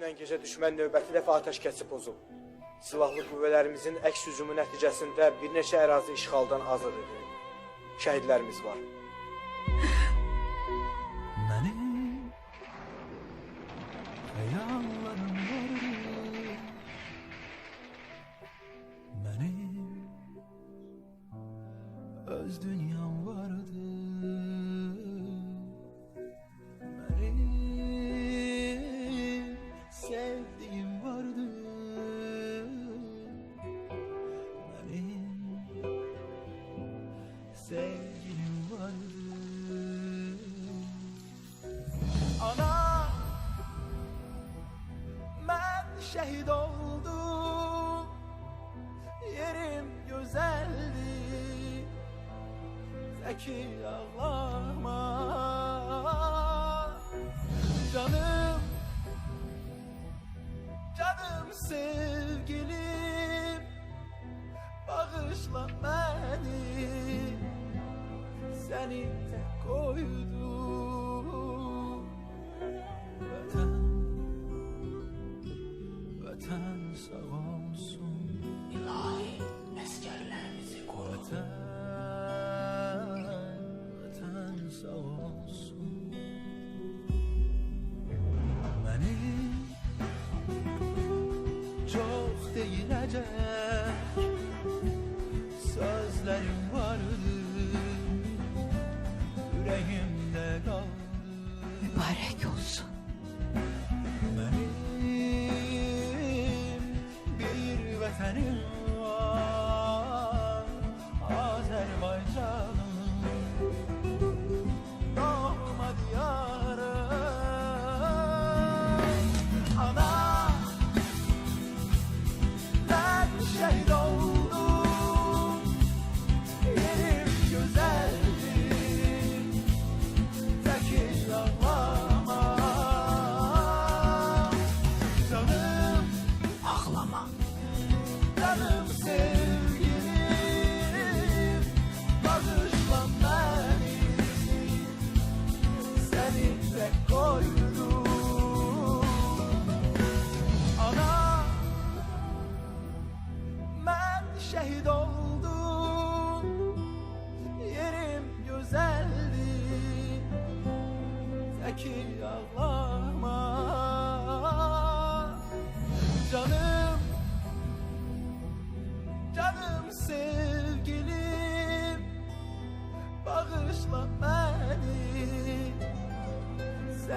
Dünən gecə düşmən növbəti dəfə atəşkəsi pozub. Silahlı qüvvələrimizin əks hücumu nəticəsində bir neçə ərazi işğaldan azad edilib. Şəhidlərimiz var. Benim hayallerim vardı Benim öz dünyam şehit oldum. Yerim güzeldi. Zeki ağlama. Canım Canım sevgilim. Bağışla beni. Seni tek koydum Vatan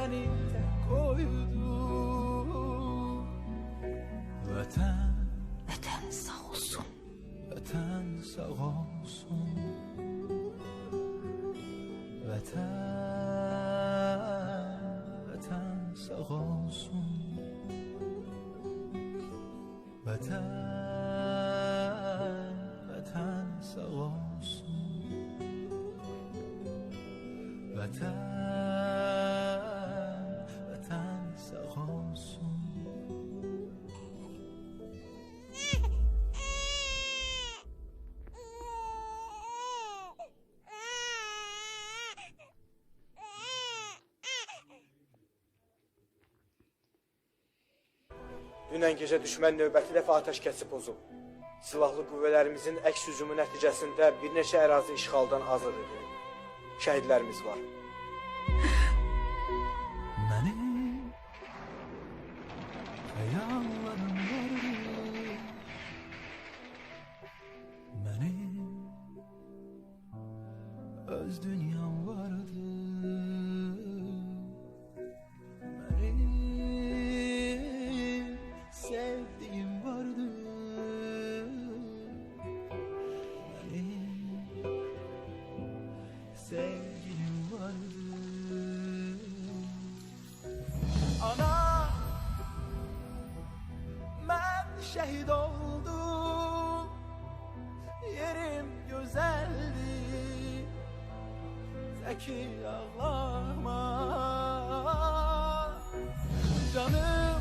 Seni tek koydum Vatan Vatan sağ olsun. Vatan sağ olsun Vatan Dünən gecə düşmən növbəti dəfə atəşkəsi pozub. Silahlı qüvvələrimizin əks hücumu nəticəsində bir neçə ərazi işğaldan azad edilib. Şəhidlərimiz var. Öz dünyam sevdiğim vardı. Benim sevgilim vardı. Ana Ben şehit oldum. Yerim güzeldi. Zeki ağlama. Canım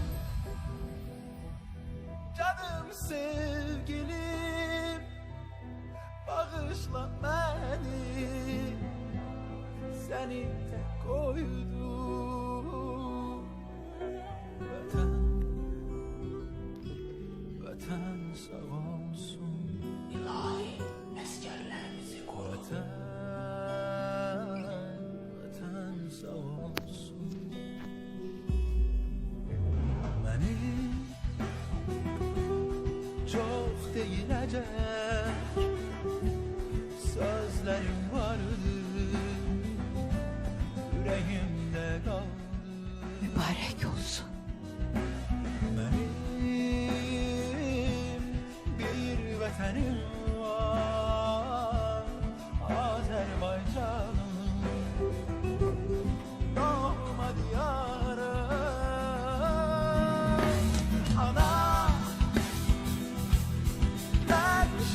Canım sevgilim Bağışla beni. Seni tek koydum. Vatan Vatan sağ olsun. çok değinecek Sözlerim vardı yüreğim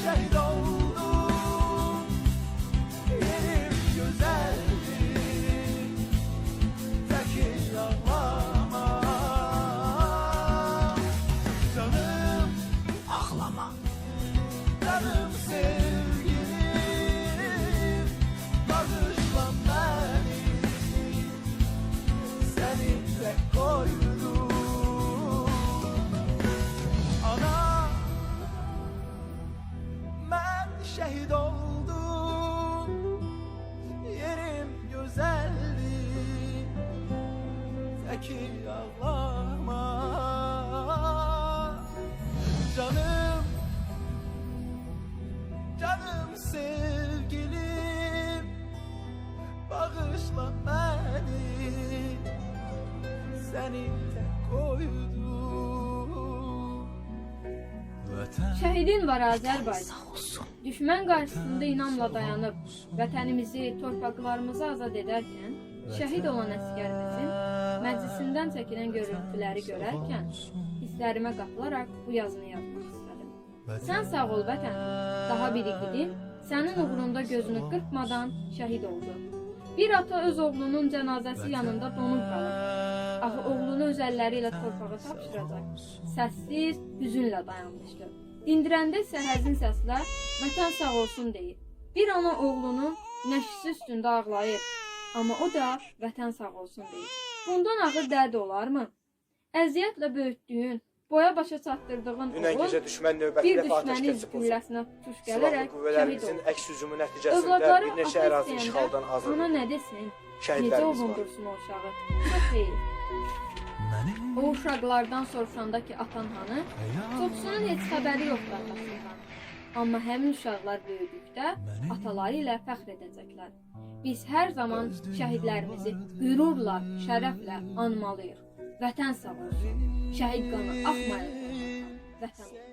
şehit oldum ağlama. Canım sevgilim şehit oldum. Yerim güzeldi. Zeki ağlama. Canım Canım sevgilim. Bağışla beni. Seni tek koydum Şəhidin var Azərbaycan. Düşmən qarşısında inamla dayanıb vətənimizi, torpaqlarımızı azad edərkən, şəhid olan əsgərimizin məclisindən çəkilən görüntüləri görərkən hisslərimə qapılaraq bu yazını yazmaq istədim. Sən sağ ol vətən. Daha bir igidin sənin uğrunda gözünü qırpmadan şəhid oldu. Bir ata öz oğlunun cənazəsi yanında donub qalır. Axı oğlunu öz əlləri ilə torpağa tapşıracaq. Səssiz, hüzünlə dayanmışdı. Dindirəndə isə həzin səslə "Vətən sağ olsun" deyir. Bir ana oğlunun nəşsi üstündə ağlayır. Amma o da "Vətən sağ olsun" deyir. Bundan ağır dərd olarmı? Əziyyətlə böyütdüyün, boya başa çatdırdığın Dünən gecə düşmən növbəti bir dəfə atəşkəsi düşmənin pozub. gülləsinə tuş gələrək qüvvələrimizin əks hücumu nəticəsində bir neçə ərazi işğaldan azad edildi. nə desin? Necə Şəhidlərimiz var. ovundursun o uşağı? Çox xeyir. O uşaqlardan soruşanda ki, atan hanı? Çoxsunun heç xəbəri yoxdur atasından. Amma həmin uşaqlar böyüdükdə ataları ilə fəxr edəcəklər. Biz hər zaman şəhidlərimizi qürurla, şərəflə anmalıyıq. Vətən sağ olsun. Şəhid qanı axmayın. Vətən.